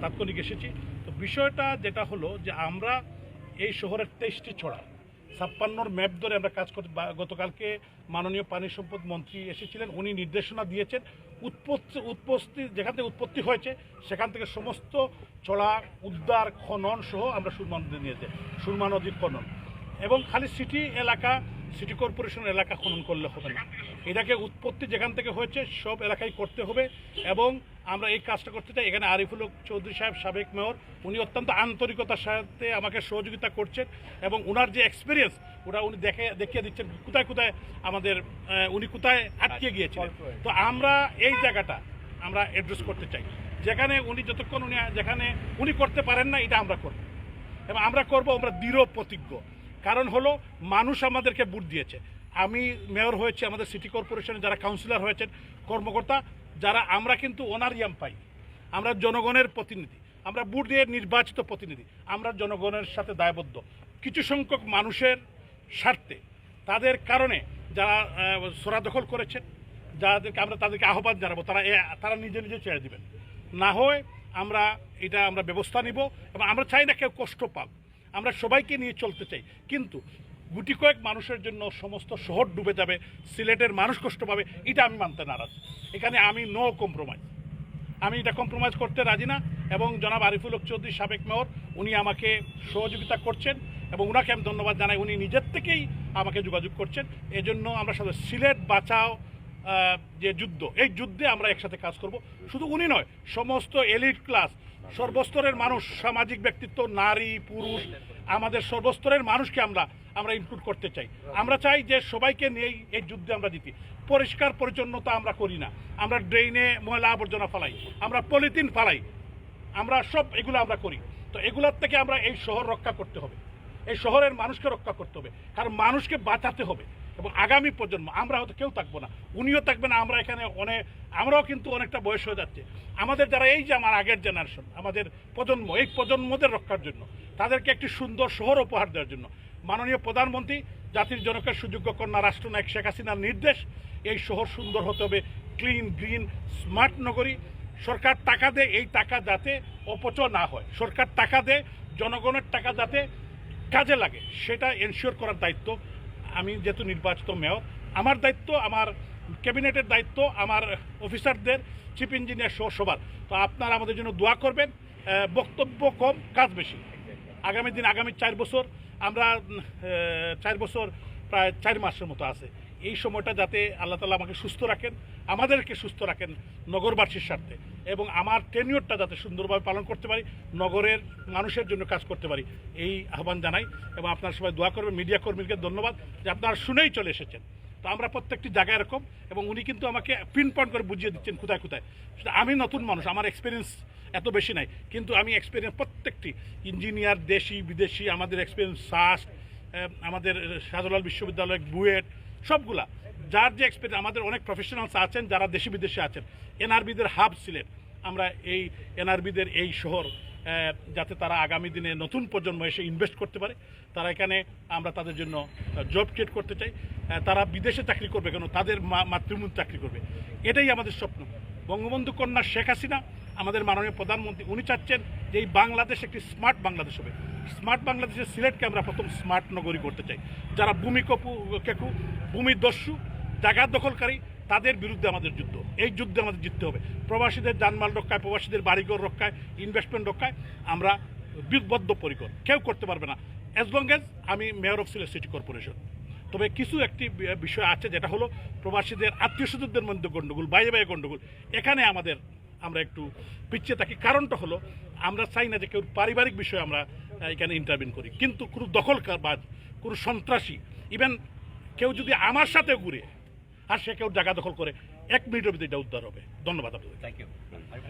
তাৎক্ষণিক এসেছি। তো বিষয়টা যেটা হলো যে আমরা এই শহরের তেইশটি ছড়া, ছাপ্পান্নর ম্যাপ ধরে আমরা কাজ করতে গতকালকে মাননীয় পানি সম্পদ মন্ত্রী এসেছিলেন, উনি নির্দেশনা দিয়েছেন, উৎপত্তি উৎপত্তি, যেখান থেকে উৎপত্তি হয়েছে, সেখান থেকে সমস্ত চড়া উদ্ধার, খনন সহ আমরা সুরমা নদী নিয়েছে সুরমা নদীর খনন। এবং খালি সিটি এলাকা সিটি কর্পোরেশন এলাকা খনন করলে হবে না। এটাকে উৎপত্তি যেখান থেকে হয়েছে, সব এলাকায় করতে হবে এবং আমরা এই কাজটা করতে চাই। এখানে আরিফুল চৌধুরী সাহেব, সাবেক মেয়র, উনি অত্যন্ত আন্তরিকতার সাথে আমাকে সহযোগিতা করছেন এবং ওনার যে এক্সপিরিয়েন্স ওরা উনি দেখে, দেখিয়ে দিচ্ছেন কোথায় কোথায় আমাদের উনি কোথায় আটকে গিয়েছিলেন। তো আমরা এই জায়গাটা আমরা অ্যাড্রেস করতে চাই। যেখানে উনি যতক্ষণ উনি, যেখানে উনি করতে পারেন না, এটা আমরা করব। এবং আমরা করব, আমরা দৃঢ় প্রতিজ্ঞ। কারণ হলো মানুষ আমাদেরকে বুট দিয়েছে। আমি মেয়র হয়েছে আমাদের সিটি কর্পোরেশনে, যারা কাউন্সিলর হয়েছেন, কর্মকর্তা, যারা আমরা কিন্তু অনারিয়াম পাই। আমরা জনগণের প্রতিনিধি, আমরা বুট দিয়ে নির্বাচিত প্রতিনিধি, আমরা জনগণের সাথে দায়বদ্ধ। কিছু সংখ্যক মানুষের স্বার্থে, তাদের কারণে যারা সোরা দখল করেছেন, যাদেরকে আমরা তাদেরকে আহ্বান জানাব, তারা তারা নিজে নিজে ছেড়ে দেবেন। না হয় আমরা, এটা আমরা ব্যবস্থা নিব এবং আমরা চাই না কেউ কষ্ট পাক। আমরা সবাইকে নিয়ে চলতে চাই। কিন্তু গুটি কয়েক মানুষের জন্য সমস্ত শহর ডুবে যাবে, সিলেটের মানুষ কষ্ট পাবে, এটা আমি মানতে নারাজ। এখানে আমি নো কম্প্রোমাইজ আমি এটা কম্প্রোমাইজ করতে রাজি না এবং জনাব আরিফুল হক চৌধুরী, সাবেক মেয়র, উনি আমাকে সহযোগিতা করছেন এবং ওনাকে আমি ধন্যবাদ জানাই। উনি নিজের থেকেই আমাকে যোগাযোগ করছেন। এজন্য আমরা সাথে সিলেট বাঁচাও যে যুদ্ধ, এই যুদ্ধে আমরা একসাথে কাজ করব। শুধু উনি নয়, সমস্ত এলিট ক্লাস, সর্বস্তরের মানুষ, সামাজিক ব্যক্তিত্ব, নারী, পুরুষ, আমাদের সর্বস্তরের মানুষকে আমরা আমরা ইনক্লুড করতে চাই। আমরা চাই যে সবাইকে নিয়েই এই যুদ্ধে আমরা জিতি। পরিষ্কার পরিচ্ছন্নতা আমরা করি না। আমরা ড্রেনে ময়লা আবর্জনা ফালাই। আমরা পলিথিন ফালাই। আমরা সব এগুলো আমরা করি। তো এগুলোর থেকে আমরা এই শহর রক্ষা করতে হবে। এই শহরের মানুষকে রক্ষা করতে হবে। কারণ মানুষকে বাঁচাতে হবে। এবং আগামী প্রজন্ম, আমরা হয়তো কেউ থাকব না, উনিও থাকবে না, আমরা এখানে অনেক আমরাও কিন্তু অনেকটা বয়স হয়ে যাচ্ছে। আমাদের যারা এই যে আমার আগের জেনারেশন আমাদের প্রজন্ম, এই প্রজন্মদের রক্ষার জন্য, তাদেরকে একটি সুন্দর শহর উপহার দেওয়ার জন্য, মাননীয় প্রধানমন্ত্রী, জাতির জনকের সুযোগ্য কন্যা রাষ্ট্রনায়ক শেখ হাসিনার নির্দেশ, এই শহর সুন্দর হতে হবে ক্লিন গ্রিন স্মার্ট নগরী, সরকার টাকা দেয় এই টাকা যাতে অপচয় না হয়, সরকার টাকা দেয় জনগণের টাকা যাতে কাজে লাগে, সেটা এনশিওর করার দায়িত্ব আমি যেহেতু নির্বাচিত মেয়র, আমার দায়িত্ব, আমার ক্যাবিনেটের দায়িত্ব, আমার অফিসারদের, চিফ ইঞ্জিনিয়ার সহ সবার। তো আপনারা আমাদের জন্য দোয়া করবেন বক্তব্য কম, কাজ বেশি। আগামী দিন, আগামী চার বছর, আমরা চার বছর, প্রায় চার মাসের মতো আছে। এই সময়টা যাতে আল্লাহ তালা আমাকে সুস্থ রাখেন, আমাদেরকে সুস্থ রাখেন নগরবাসীর স্বার্থে এবং আমার টেনিয়রটা যাতে সুন্দরভাবে পালন করতে পারি, নগরের মানুষের জন্য কাজ করতে পারি, এই আহ্বান জানাই এবং আপনারা সবাই দোয়া করবেন মিডিয়া কর্মীকে ধন্যবাদ যে আপনারা শুনেই চলে এসেছেন। তো আমরা প্রত্যেকটি জায়গায় এরকম এবং উনি কিন্তু আমাকে পিন পয়েন্ট করে বুঝিয়ে দিচ্ছেন কোথায় কোথায়। আমি নতুন মানুষ, আমার এক্সপিরিয়েন্স এত বেশি নাই, কিন্তু আমি এক্সপিরিয়েন্স প্রত্যেকটি ইঞ্জিনিয়ার দেশি, বিদেশি, আমাদের এক্সপিরিয়েন্স সাস আমাদের শাহজালাল বিশ্ববিদ্যালয়, বুয়েট সবগুলা। যার যে এক্সপিরিয়েন্স আমাদের অনেক প্রফেশনালস আছেন, যারা দেশি বিদেশে আছেন। এনআরবিদের হাব সিলেট আমরা এই এনআরবিদের এই শহর যাতে তারা আগামী দিনে নতুন প্রজন্ম এসে ইনভেস্ট করতে পারে। তারা এখানে আমরা তাদের জন্য জব ক্রিয়েট করতে চাই। তারা বিদেশে চাকরি করবে কেন? তাদের মা- মাতৃভূমিতে চাকরি করবে। এটাই আমাদের স্বপ্ন। বঙ্গবন্ধু কন্যা শেখ হাসিনা আমাদের মাননীয় প্রধানমন্ত্রী, উনি চাচ্ছেন যে এই বাংলাদেশ একটি স্মার্ট বাংলাদেশ হবে। স্মার্ট বাংলাদেশের সিলেটকে আমরা প্রথম স্মার্ট নগরী করতে চাই। যারা ভূমি কপু কেকু ভূমি দস্যু জায়গা দখলকারী, তাদের বিরুদ্ধে আমাদের যুদ্ধ। এই যুদ্ধে আমাদের জিততে হবে। প্রবাসীদের জানমাল রক্ষায়, প্রবাসীদের বাড়িঘর রক্ষায় ইনভেস্টমেন্ট রক্ষায় আমরা বিবদ্ধ পরিকর কেউ করতে পারবে না। অ্যাজ লং এজ আমি mayor of Sylhet city corporation তবে কিছু একটি বিষয় আছে, যেটা হলো প্রবাসীদের আত্মীয় স্বজনদের মধ্যে গণ্ডগোল বাইরে বাইরে গণ্ডগোল এখানে আমাদের আমরা একটু পিছিয়ে থাকি। কারণটা হলো, আমরা চাই না যে কেউ পারিবারিক বিষয়ে আমরা এখানে ইন্টারভিউ করি। কিন্তু কোনো দখলকারবাজ, কোনো সন্ত্রাসী ইভেন কেউ যদি আমার সাথে ঘুরে, আর সে কেউ জায়গা দখল করে, এক মিনিটের ভিতরে এটা উদ্ধার হবে। ধন্যবাদ আপনাদের। Thank you